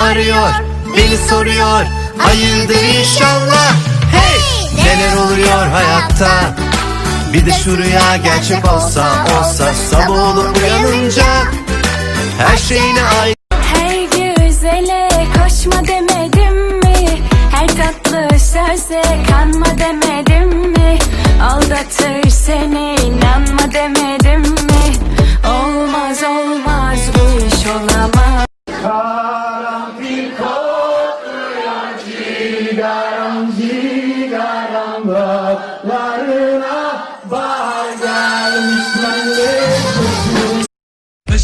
arıyor Beni soruyor. Hayırdır inşallah. Hey! Neler oluyor hayatta? Bir de şu rüya gerçek olsa Olsa sabah olup uyanınca. Her şeyine aynı Her güzele koşma demedim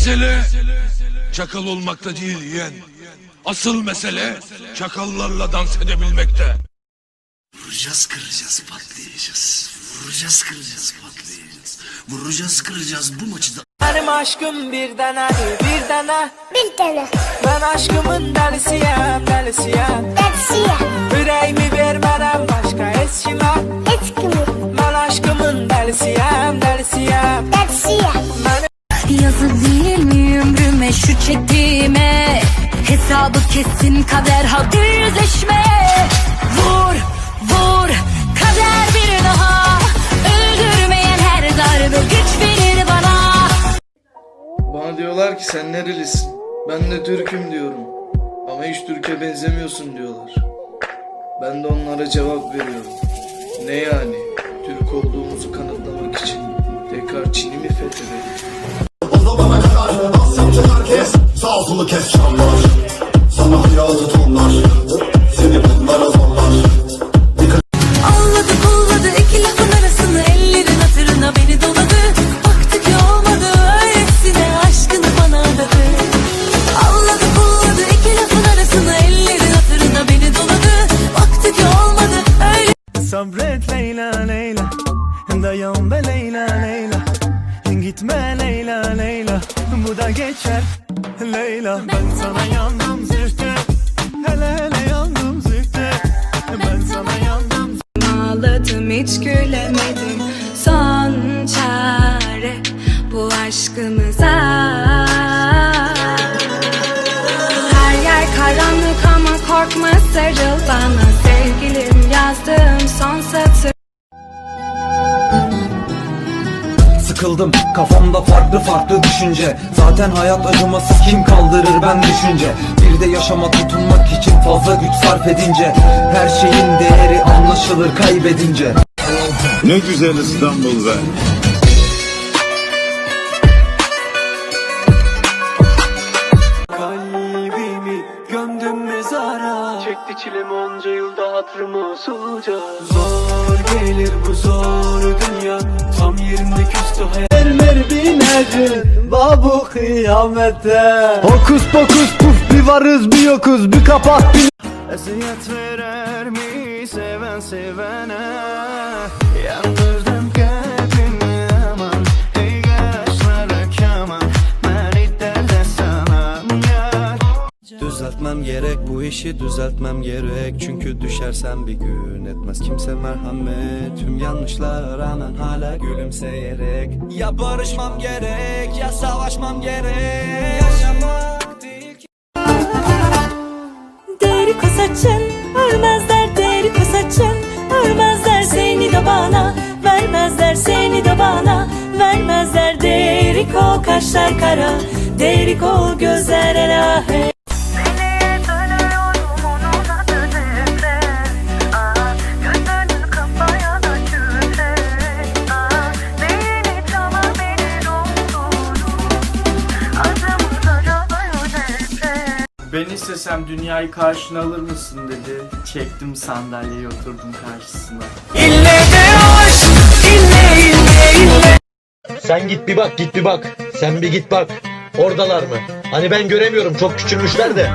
Mesele çakal olmakta değil yeğen. Asıl mesele çakallarla dans edebilmekte. Vuracağız kıracağız patlayacağız. Vuracağız kıracağız patlayacağız. Vuracağız kıracağız bu maçı da Benim aşkım bir tane, bir tane Bir tane Ben aşkımın delisiyim Hesabı kesin kader hadi yüzleşme Vur vur kader bir daha Öldürmeyen her darbe güç verir bana Bana diyorlar ki sen nerelisin? Ben de Türk'üm diyorum. Ama hiç Türk'e benzemiyorsun diyorlar. Ben de onlara cevap veriyorum. Ne yani? Türk olduğumuzu kanıtlamak için tekrar Çin'i mi fethedelim? Sağ solu kes çamlar Sabret Leyla Leyla. Dayan be Leyla Leyla. Gitme Leyla Leyla. Bu da geçer Leyla. Ben sana yandım zühtü. Hele hele yandım zühtü. Ben sana yandım. Ağladım hiç gülemedim. Son çare bu aşkımıza. Her yer karanlık ama korkma sarıl bana Sevgilim yazdığım son satır. Sıkıldım kafamda farklı farklı düşünce. Zaten hayat acıması kim kaldırır ben düşünce. Bir de yaşama tutunmak için fazla güç sarf edince. Her şeyin değeri anlaşılır kaybedince. Ne güzel İstanbul be çilemi onca yılda hatırımı usulca. Zor gelir bu zor dünya. Tam yerinde küstü hayal. Mermer binerim babu kıyamete. Hokus pokus puf bir varız bir yokuz bir kapak bir Eziyet verer mi seven sevene? Yandırdım kalbimi aman. Ey kaşlara kaman Beni derde sanan yar Düzeltmem gerek bu işi düzeltmem gerek. Çünkü düşersem bir gün etmez kimse merhamet. Tüm yanlışlara rağmen hala gülümseyerek. Ya barışmam gerek ya savaşmam gerek. Yaşamak değil ki. Deriko saçın örmezler deriko saçın Örmezler seni de bana Vermezler seni de bana. Vermezler deriko kaşlar kara Deriko gözler elahe Ben istesem dünyayı karşına alır mısın dedi. Çektim sandalyeyi oturdum karşısına. İlle de aşk, ille ille ille Sen git bir bak git bir bak. Sen bir git bak. Oradalar mı? Hani ben göremiyorum çok küçülmüşler de.